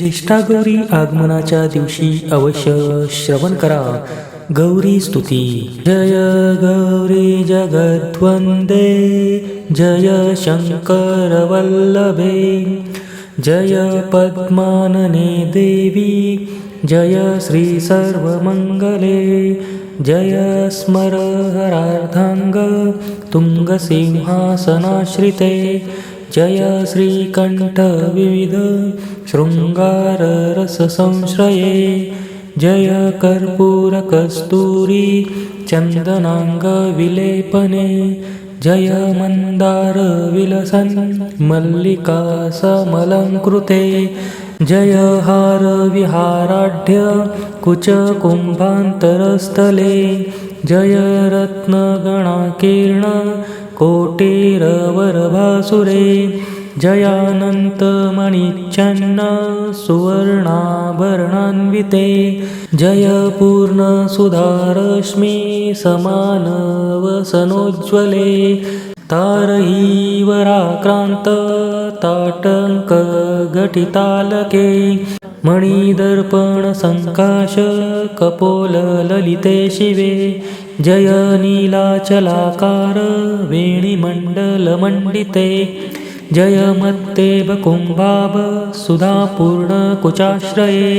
ज्येष्ठा गौरी आगमनाच्या दिवशी अवश्य श्रवण करा. गौरी स्तुती. जय गौरी जगद्वंदे जय शंकर वल्लभे जय पद्मानने देवी. जय श्री सर्वमंगले जय स्मर हरार्धांग तुंगसिंहासनाश्रिते जय श्रीकण्ठ विविध शृङ्गाररसंश्रये जय कर्पूरकस्तूरी चन्दनाङ्गविलेपने जय मन्दार विलसन् मल्लिका समलङ्कृते जय हार विहाराढ्य कुचकुम्भान्तरस्थले जय रत्नगणाकीर्ण कोटिरवरभासुरे जयानन्तमणिचन्न सुवर्णाभरणान्विते जय पूर्णसुधारश्मि समानवसनोज्ज्वले तारहीवराक्रान्त ताटङ्कघटितालके मणिदर्पणसङ्काश कपोलललिते शिवे जय नीलाचलाकार वेणिमण्डलमण्डिते जय मत्तेबकुम्भाभ सुधापूर्णकुचाश्रये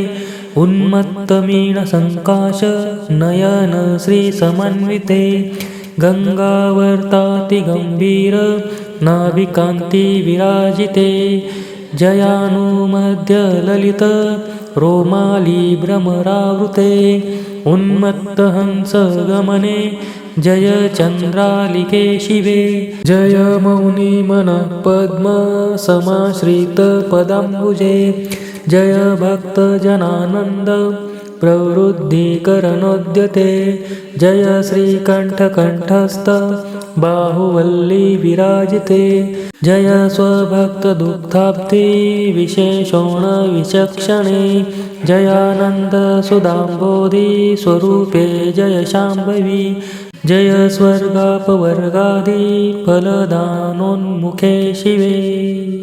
उन्मत्तमीणसङ्काश नयन श्रीसमन्विते गङ्गावर्तातिगम्भीर नाभिकान्तिविराजिते जयानुमध्यललित रोमाली भ्रमरावृते उन्मत्तहंसगमने जय चन्द्रालिके शिवे जय मौनिमनः पद्म समाश्रितपदाम्बुजे जय भक्तजनानन्द प्रवृद्धिकरनोद्यते जय श्रीकण्ठकण्ठस्थ बाहुवल्ली विराजिते। जय स्वभक्तदुग्धाब्धि विशेषोणविचक्षणे जयानन्दसुधाम्बोधि स्वरूपे जय शाम्भवी। जय स्वर्गापवर्गादि फलदानोन्मुखे शिवे।